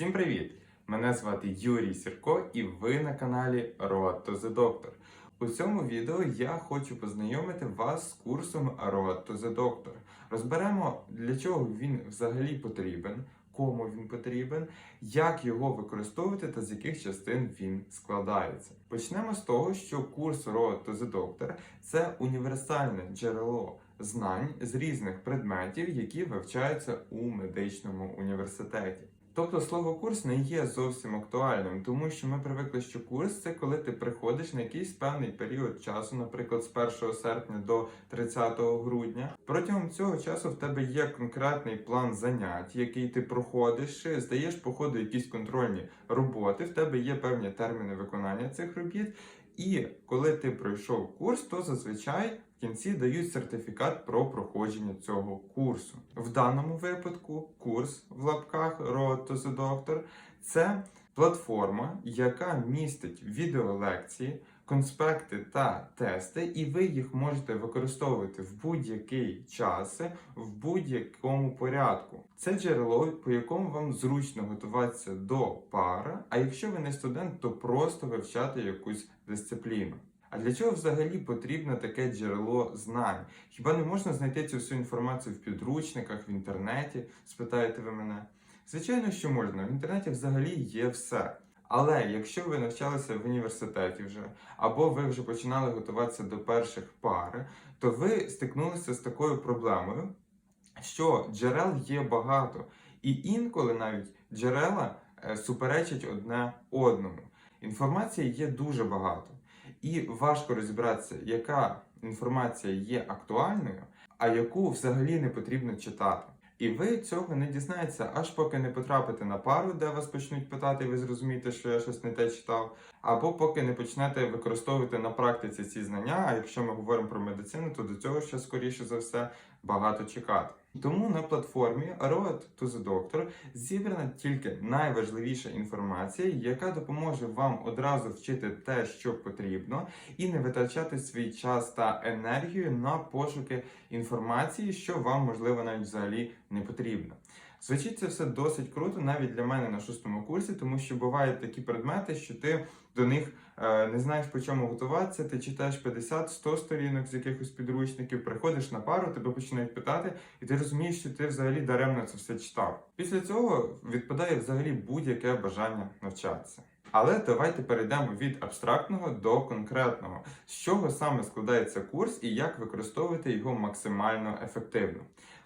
Всім привіт! Мене звати Юрій Сірко, і ви на каналі Road to the Doctor. У цьому відео я хочу познайомити вас з курсом Road to the Doctor. Розберемо, для чого він взагалі потрібен, кому він потрібен, як його використовувати та з яких частин він складається. Почнемо з того, що курс Road to the Doctor – це універсальне джерело знань з різних предметів, які вивчаються у медичному університеті. Тобто слово курс не є зовсім актуальним, тому що ми привикли, що курс це коли ти приходиш на якийсь певний період часу, наприклад, з 1 серпня до 30 грудня. Протягом цього часу в тебе є конкретний план занять, який ти проходиш, здаєш по ходу якісь контрольні роботи. В тебе є певні терміни виконання цих робіт. І коли ти пройшов курс, то зазвичай кінці дають сертифікат про проходження цього курсу. В даному випадку курс в лапках Road to the Doctor – це платформа, яка містить відеолекції, конспекти та тести, і ви їх можете використовувати в будь-який час, в будь-якому порядку. Це джерело, по якому вам зручно готуватися до пара. А якщо ви не студент, то просто вивчати якусь дисципліну. А для чого взагалі потрібно таке джерело знань? Хіба не можна знайти цю всю інформацію в підручниках, в інтернеті? Спитаєте ви мене? Звичайно, що можна. В інтернеті взагалі є все. Але якщо ви навчалися в університеті вже, або ви вже починали готуватися до перших пар, то ви стикнулися з такою проблемою, що джерел є багато, і інколи навіть джерела е, суперечать одне одному. Інформації є дуже багато, і важко розібратися, яка інформація є актуальною, а яку взагалі не потрібно читати. І ви цього не дізнаєтеся, аж поки не потрапите на пару, де вас почнуть питати, і ви зрозумієте, що я щось не те читав, або поки не почнете використовувати на практиці ці знання. А якщо ми говоримо про медицину, то до цього ще скоріше за все багато чекати. Тому на платформі Road to the Doctor зібрана тільки найважливіша інформація, яка допоможе вам одразу вчити те, що потрібно, і не витрачати свій час та енергію на пошуки інформації, що вам можливо навіть взагалі не потрібно. Звучить це все досить круто, навіть для мене на шостому курсі, тому що бувають такі предмети, що ти до них не знаєш по чому готуватися. Ти читаєш 50-100 сторінок з якихось підручників, приходиш на пару, тебе починають питати, і ти розумієш, що ти взагалі даремно це все читав. Після цього відпадає взагалі будь-яке бажання навчатися. Але давайте перейдемо від абстрактного до конкретного, з чого саме складається курс і як використовувати його максимально ефективно.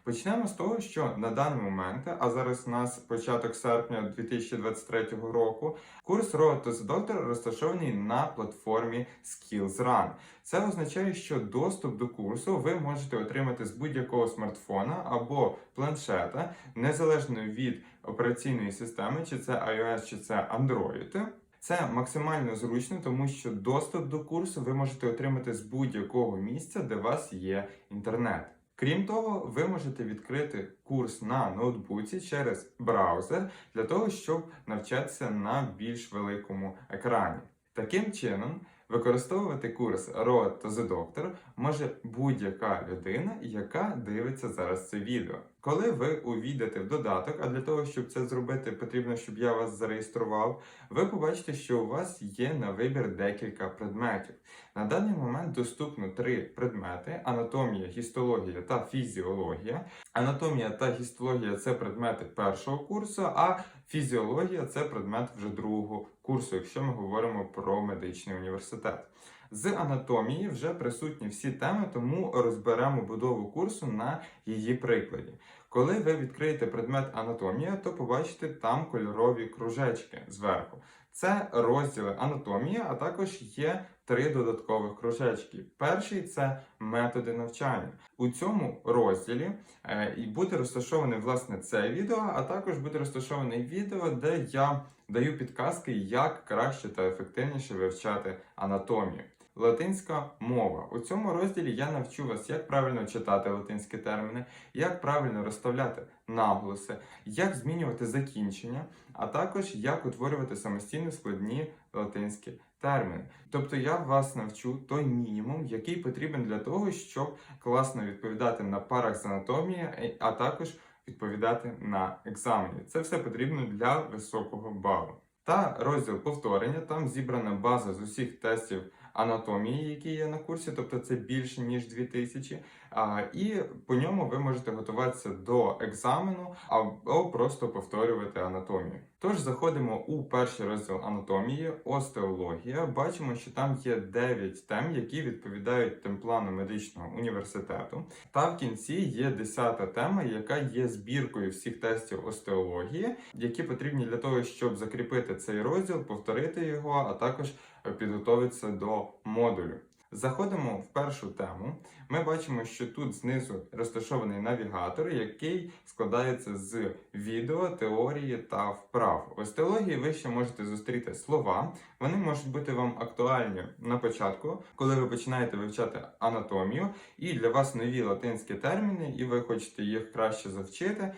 Почнемо з того, що на даний момент, а зараз у нас початок серпня 2023 року, курс Road the Doctor розташований на платформі SkillsRun. Це означає, що доступ до курсу ви можете отримати з будь-якого смартфона або планшета, незалежно від операційної системи, чи це iOS, чи це Android. Це максимально зручно, тому що доступ до курсу ви можете отримати з будь-якого місця, де у вас є інтернет. Крім того, ви можете відкрити курс на ноутбуці через браузер для того, щоб навчатися на більш великому екрані. Таким чином, використовувати курс Road to the Doctor може будь-яка людина, яка дивиться зараз це відео. Коли ви увійдете в додаток, а для того, щоб це зробити, потрібно, щоб я вас зареєстрував, ви побачите, що у вас є на вибір декілька предметів. На даний момент доступно три предмети: анатомія, гістологія та фізіологія. Анатомія та гістологія це предмети першого курсу, а фізіологія це предмет вже другого курсу, якщо ми говоримо про медичний університет. З анатомії вже присутні всі теми, тому розберемо будову курсу на її прикладі. Коли ви відкриєте предмет анатомія, то побачите там кольорові кружечки зверху. Це розділи анатомія, а також є три додаткових кружечки. Перший це методи навчання. У цьому розділі е, і буде розташоване власне це відео, а також буде розташоване відео, де я даю підказки, як краще та ефективніше вивчати анатомію. Латинська мова. У цьому розділі я навчу вас, як правильно читати латинські терміни, як правильно розставляти наголоси, як змінювати закінчення, а також як утворювати самостійно складні латинські терміни. Тобто я вас навчу той мінімум, який потрібен для того, щоб класно відповідати на парах з анатомії, а також відповідати на екзамені. Це все потрібно для високого балу. Та розділ повторення там зібрана база з усіх тестів анатомії, які є на курсі, тобто це більше ніж 2000. А, і по ньому ви можете готуватися до екзамену або просто повторювати анатомію. Тож заходимо у перший розділ анатомії, остеологія. Бачимо, що там є 9 тем, які відповідають темплану медичного університету. Та в кінці є 10 тема, яка є збіркою всіх тестів остеології, які потрібні для того, щоб закріпити цей розділ, повторити його, а також підготуватися до модулю. Заходимо в першу тему. Ми бачимо, що тут знизу розташований навігатор, який складається з відео, теорії та вправ. В остеології ви ще можете зустріти слова. Вони можуть бути вам актуальні на початку, коли ви починаєте вивчати анатомію, і для вас нові латинські терміни, і ви хочете їх краще завчити.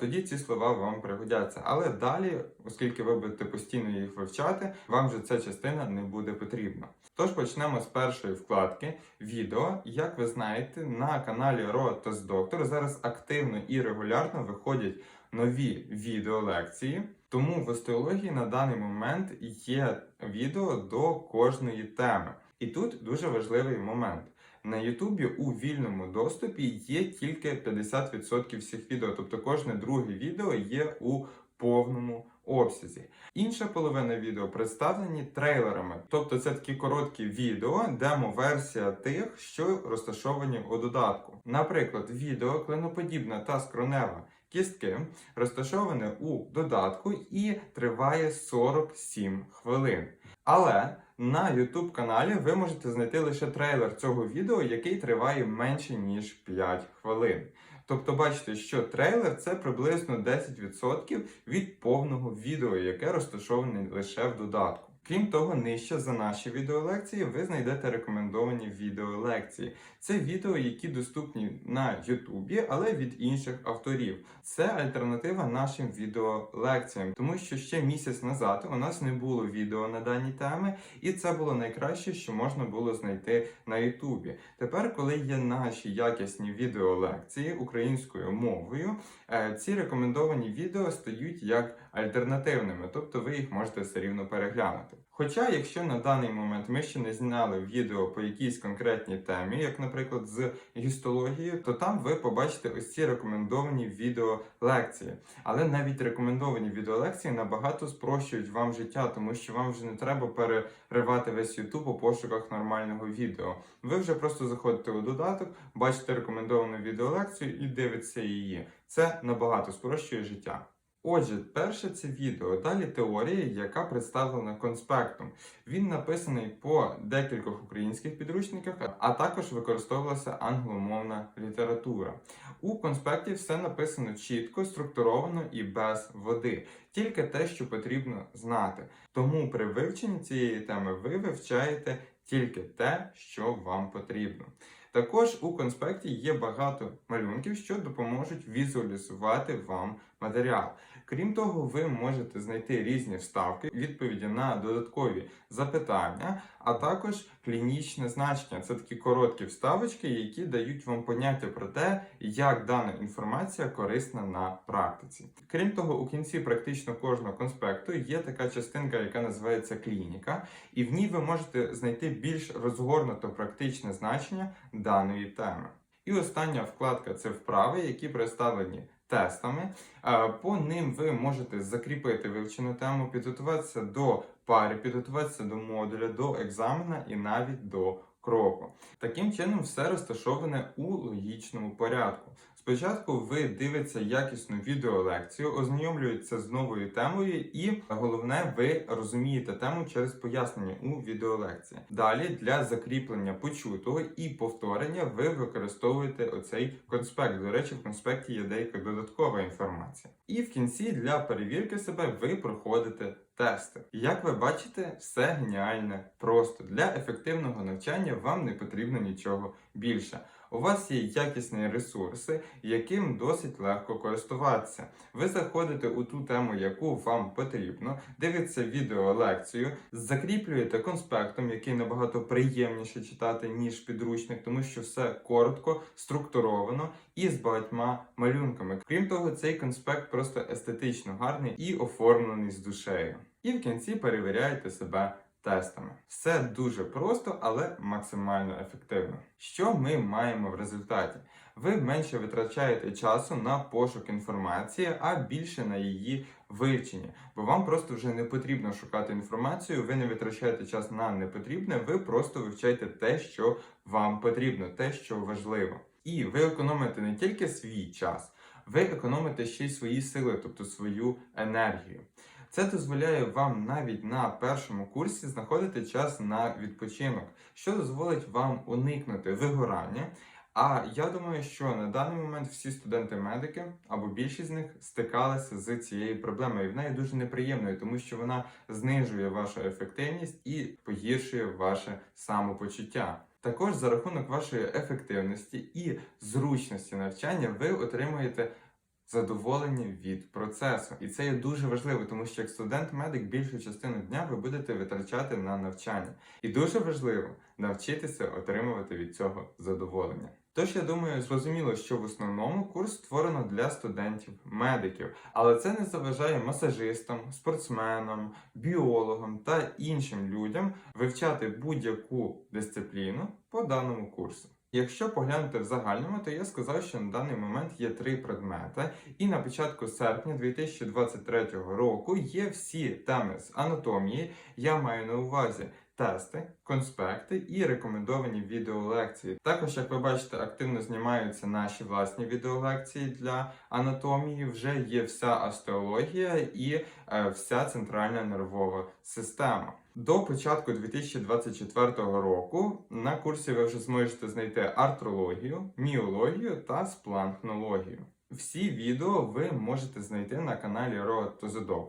Тоді ці слова вам пригодяться. Але далі, оскільки ви будете постійно їх вивчати, вам вже ця частина не буде потрібна. Тож почнемо з першої вкладки відео. Як ви знаєте, на каналі Ротос Доктор зараз активно і регулярно виходять нові відеолекції. Тому в остеології на даний момент є відео до кожної теми. І тут дуже важливий момент. На Ютубі у вільному доступі є тільки 50% всіх відео, тобто кожне друге відео є у повному обсязі. Інша половина відео представлені трейлерами, тобто це такі короткі відео, демо-версія тих, що розташовані у додатку. Наприклад, відео клиноподібна та скронева кістки розташоване у додатку і триває 47 хвилин. Але на YouTube каналі ви можете знайти лише трейлер цього відео, який триває менше ніж 5 хвилин. Тобто бачите, що трейлер це приблизно 10% від повного відео, яке розташоване лише в додатку. Крім того, нижче за наші відеолекції ви знайдете рекомендовані відеолекції. Це відео, які доступні на Ютубі, але від інших авторів. Це альтернатива нашим відеолекціям, тому що ще місяць назад у нас не було відео на дані теми, і це було найкраще, що можна було знайти на Ютубі. Тепер, коли є наші якісні відеолекції українською мовою, е, ці рекомендовані відео стають як альтернативними, тобто ви їх можете все рівно переглянути. Хоча, якщо на даний момент ми ще не зняли відео по якійсь конкретній темі, як, наприклад, з гістології, то там ви побачите ось ці рекомендовані відеолекції. Але навіть рекомендовані відеолекції набагато спрощують вам життя, тому що вам вже не треба переривати весь YouTube у пошуках нормального відео. Ви вже просто заходите у додаток, бачите рекомендовану відеолекцію і дивитеся її. Це набагато спрощує життя. Отже, перше це відео, далі теорія, яка представлена конспектом. Він написаний по декількох українських підручниках, а також використовувалася англомовна література. У конспекті все написано чітко, структуровано і без води, тільки те, що потрібно знати. Тому при вивченні цієї теми ви вивчаєте тільки те, що вам потрібно. Також у конспекті є багато малюнків, що допоможуть візуалізувати вам матеріал. Крім того, ви можете знайти різні вставки, відповіді на додаткові запитання, а також клінічне значення. Це такі короткі вставочки, які дають вам поняття про те, як дана інформація корисна на практиці. Крім того, у кінці практично кожного конспекту є така частинка, яка називається клініка, і в ній ви можете знайти більш розгорнуто практичне значення даної теми. І остання вкладка це вправи, які представлені тестами. Е, По ним ви можете закріпити вивчену тему, підготуватися до пари, підготуватися до модуля, до екзамена і навіть до кроку. Таким чином, все розташоване у логічному порядку. Спочатку ви дивитеся якісну відеолекцію, ознайомлюєтеся з новою темою, і головне, ви розумієте тему через пояснення у відеолекції. Далі для закріплення почутого і повторення ви використовуєте оцей конспект. До речі, в конспекті є деяка додаткова інформація. І в кінці для перевірки себе ви проходите тести. Як ви бачите, все геніальне просто для ефективного навчання вам не потрібно нічого більше. У вас є якісні ресурси, яким досить легко користуватися. Ви заходите у ту тему, яку вам потрібно, дивитеся відеолекцію, закріплюєте конспектом, який набагато приємніше читати, ніж підручник, тому що все коротко, структуровано і з багатьма малюнками. Крім того, цей конспект просто естетично гарний і оформлений з душею. І в кінці перевіряєте себе тестами. Все дуже просто, але максимально ефективно. Що ми маємо в результаті? Ви менше витрачаєте часу на пошук інформації, а більше на її вивчення. Бо вам просто вже не потрібно шукати інформацію, ви не витрачаєте час на непотрібне, ви просто вивчаєте те, що вам потрібно, те, що важливо. І ви економите не тільки свій час, ви економите ще й свої сили, тобто свою енергію. Це дозволяє вам навіть на першому курсі знаходити час на відпочинок, що дозволить вам уникнути вигорання. А я думаю, що на даний момент всі студенти-медики або більшість з них стикалися з цією проблемою. І вона є дуже неприємною, тому що вона знижує вашу ефективність і погіршує ваше самопочуття. Також за рахунок вашої ефективності і зручності навчання ви отримуєте задоволення від процесу. І це є дуже важливо, тому що як студент-медик більшу частину дня ви будете витрачати на навчання. І дуже важливо навчитися отримувати від цього задоволення. Тож я думаю, зрозуміло, що в основному курс створено для студентів-медиків, але це не заважає масажистам, спортсменам, біологам та іншим людям вивчати будь-яку дисципліну по даному курсу. Якщо поглянути в загальному, то я сказав, що на даний момент є три предмети, і на початку серпня 2023 року є всі теми з анатомії. Я маю на увазі тести, конспекти і рекомендовані відеолекції. Також, як ви бачите, активно знімаються наші власні відеолекції для анатомії. Вже є вся остеологія і е, вся центральна нервова система. До початку 2024 року на курсі ви вже зможете знайти артрологію, міологію та спланхнологію. Всі відео ви можете знайти на каналі Road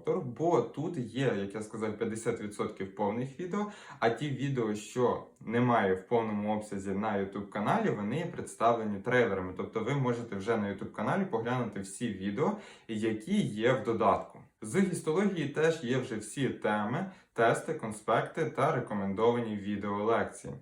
to бо тут є, як я сказав, 50% повних відео, а ті відео, що немає в повному обсязі на YouTube каналі, вони представлені трейлерами. Тобто ви можете вже на YouTube каналі поглянути всі відео, які є в додатку. З гістології теж є вже всі теми, тести, конспекти та рекомендовані відеолекції.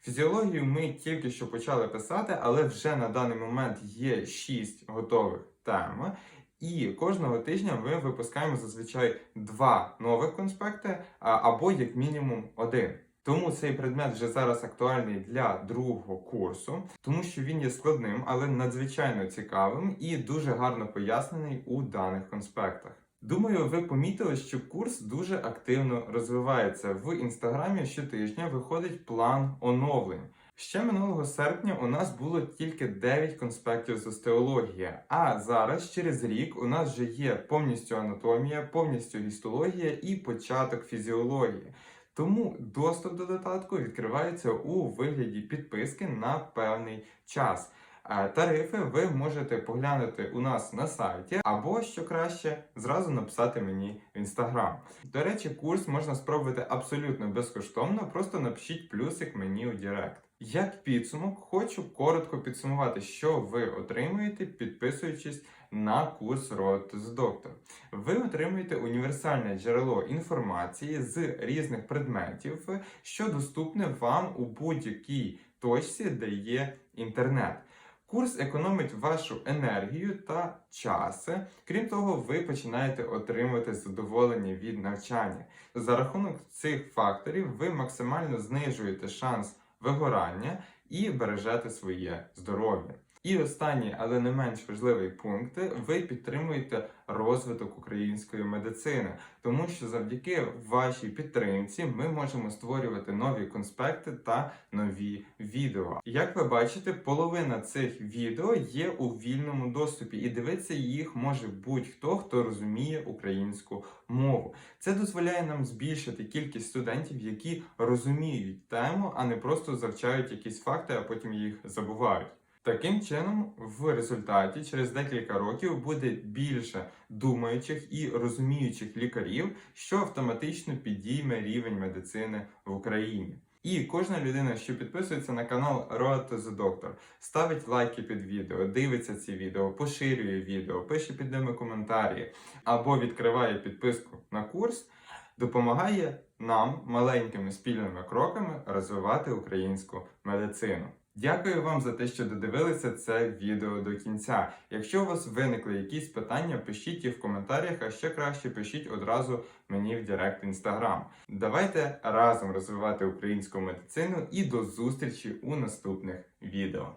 Фізіологію ми тільки що почали писати, але вже на даний момент є 6 готових тем. І кожного тижня ми випускаємо зазвичай два нових конспекти або як мінімум один. Тому цей предмет вже зараз актуальний для другого курсу, тому що він є складним, але надзвичайно цікавим і дуже гарно пояснений у даних конспектах. Думаю, ви помітили, що курс дуже активно розвивається. В інстаграмі щотижня виходить план оновлень. Ще минулого серпня у нас було тільки 9 конспектів з остеології, а зараз, через рік, у нас вже є повністю анатомія, повністю гістологія і початок фізіології. Тому доступ до додатку відкривається у вигляді підписки на певний час. Тарифи ви можете поглянути у нас на сайті, або що краще, зразу написати мені в інстаграм. До речі, курс можна спробувати абсолютно безкоштовно, просто напишіть плюсик мені у Директ. Як підсумок, хочу коротко підсумувати, що ви отримуєте, підписуючись на курс to the Doctor. Ви отримуєте універсальне джерело інформації з різних предметів, що доступне вам у будь-якій точці, де є інтернет. Курс економить вашу енергію та час. Крім того, ви починаєте отримувати задоволення від навчання. За рахунок цих факторів ви максимально знижуєте шанс вигорання і бережете своє здоров'я. І останній, але не менш важливий пункт, ви підтримуєте розвиток української медицини, тому що завдяки вашій підтримці ми можемо створювати нові конспекти та нові відео. Як ви бачите, половина цих відео є у вільному доступі, і дивитися їх може будь-хто, хто розуміє українську мову. Це дозволяє нам збільшити кількість студентів, які розуміють тему, а не просто завчають якісь факти, а потім їх забувають. Таким чином, в результаті через декілька років буде більше думаючих і розуміючих лікарів, що автоматично підійме рівень медицини в Україні. І кожна людина, що підписується на канал Road to the Doctor, ставить лайки під відео, дивиться ці відео, поширює відео, пише під ними коментарі або відкриває підписку на курс, допомагає нам маленькими спільними кроками розвивати українську медицину. Дякую вам за те, що додивилися це відео до кінця. Якщо у вас виникли якісь питання, пишіть їх в коментарях, а ще краще пишіть одразу мені в Директ Інстаграм. Давайте разом розвивати українську медицину і до зустрічі у наступних відео.